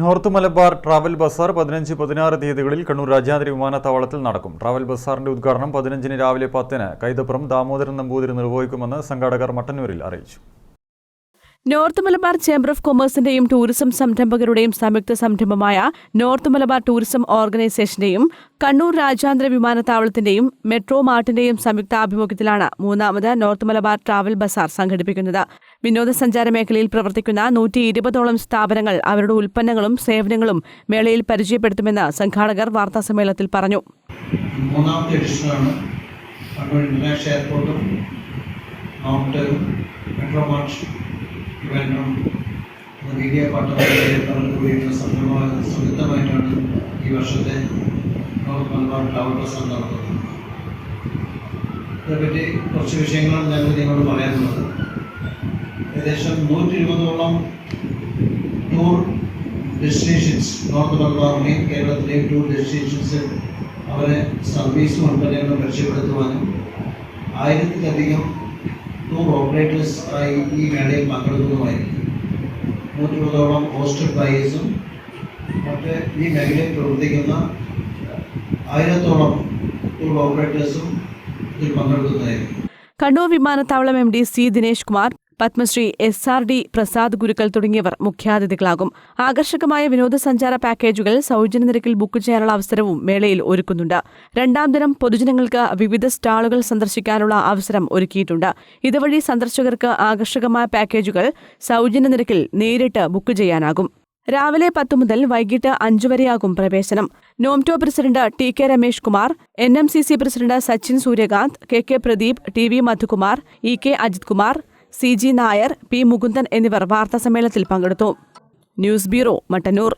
North Malabar travel Bazar പതിനഞ്ച് പതിനാറ് തീയതികളിൽ കണ്ണൂർ രാജ്യാന്തര വിമാനത്താവളത്തിൽ നടക്കും. ട്രാവൽ ബസാറിന്റെ ഉദ്ഘാടനം പതിനഞ്ചിന് രാവിലെ പത്തിന് കൈതപ്പുറം ദാമോദരൻ നമ്പൂതിരി നിർവഹിക്കുമെന്ന് സംഘാടകർ മട്ടന്നൂരിൽ അറിയിച്ചു. നോർത്ത് മലബാർ ചേംബർ ഓഫ് കൊമേഴ്സിന്റെയും ടൂറിസം സംരംഭകരുടെയും സംയുക്ത സംരംഭമായ നോർത്ത് മലബാർ ടൂറിസം ഓർഗനൈസേഷന്റെയും കണ്ണൂർ രാജ്യാന്തര വിമാനത്താവളത്തിന്റെയും മെട്രോ മാർട്ടിന്റെയും സംയുക്ത ആഭിമുഖ്യത്തിലാണ് മൂന്നാമത് നോർത്ത് മലബാർ ട്രാവൽ ബസാർ സംഘടിപ്പിക്കുന്നത്. വിനോദസഞ്ചാര മേഖലയിൽ പ്രവർത്തിക്കുന്ന നൂറ്റി ഇരുപതോളം സ്ഥാപനങ്ങൾ അവരുടെ ഉൽപ്പന്നങ്ങളും സേവനങ്ങളും മേളയിൽ പരിചയപ്പെടുത്തുമെന്ന് സംഘാടകർ വാർത്താസമ്മേളനത്തിൽ പറഞ്ഞു. മൂന്നാമത്തെ എഡിഷനാണ് എയർപോർട്ടും നോർട്ടലും മെട്രോമാർട്ട് ഇവന്റും മീഡിയ പട്ടണത്തിലെ കൂടിയുള്ള സംരംഭമായ സംയുക്തമായിട്ടാണ് ഈ വർഷത്തെ നോർത്ത് മലബാർ ട്രാവൽ ബസ് നടത്തുന്നത് ഇതിനെപ്പറ്റി കുറച്ച് വിഷയങ്ങളാണ് ഞങ്ങൾ നിങ്ങളോട് പറയാനുള്ളത്. ഏകദേശം നൂറ്റി ഇരുപതോളം ടൂർ ഡെസ്റ്റിനേഷൻസ് നോർത്ത് മലബാറിലെയും കേരളത്തിലെയും ടൂർ ഡെസ്റ്റിനേഷൻസ് അവരെ സർവീസ് ഉൽപ്പന്നങ്ങളും പരിചയപ്പെടുത്തുവാനും ആയിരത്തിലധികം ടൂർ ഓപ്പറേറ്റേഴ്സ് ആയി ഈ മേളയിൽ പങ്കെടുക്കുന്നതുമായിരിക്കും നൂറ്റിപ്പതോളം ഹോസ്റ്റൽ ബയേഴ്സും മറ്റ് ഈ മേഖലയിൽ പ്രവർത്തിക്കുന്ന ആയിരത്തോളം ടൂർ ഓപ്പറേറ്റേഴ്സും ഇതിൽ പങ്കെടുക്കുന്നതായിരിക്കും കണ്ണൂർ വിമാനത്താവളം M D C Dinesh Kumar Padmashri S R D Prasad Gurukkal തുടങ്ങിയവർ മുഖ്യാതിഥികളാകും. ആകർഷകമായ വിനോദസഞ്ചാര പാക്കേജുകൾ സൗജന്യ നിരക്കിൽ ബുക്ക് ചെയ്യാനുള്ള അവസരവും മേളയിൽ ഒരുക്കുന്നുണ്ട്. രണ്ടാം ദിനം പൊതുജനങ്ങൾക്ക് വിവിധ സ്റ്റാളുകൾ സന്ദർശിക്കാനുള്ള അവസരം ഒരുക്കിയിട്ടുണ്ട്. ഇതുവഴി സന്ദർശകർക്ക് ആകർഷകമായ പാക്കേജുകൾ സൗജന്യ നിരക്കിൽ നേരിട്ട് ബുക്ക് ചെയ്യാനാകും. രാവിലെ പത്ത് മുതൽ വൈകിട്ട് അഞ്ചു വരെയാകും പ്രവേശനം. NOMTO president T K Ramesh Kumar N M C C president Sachin Suryakant K K Pradeep T V Madhukumar E K Ajith Kumar C G Nair P Mukundan എന്നിവർ വാർത്താസമ്മേളനത്തിൽ പങ്കെടുത്തു. News bureau Mattannur.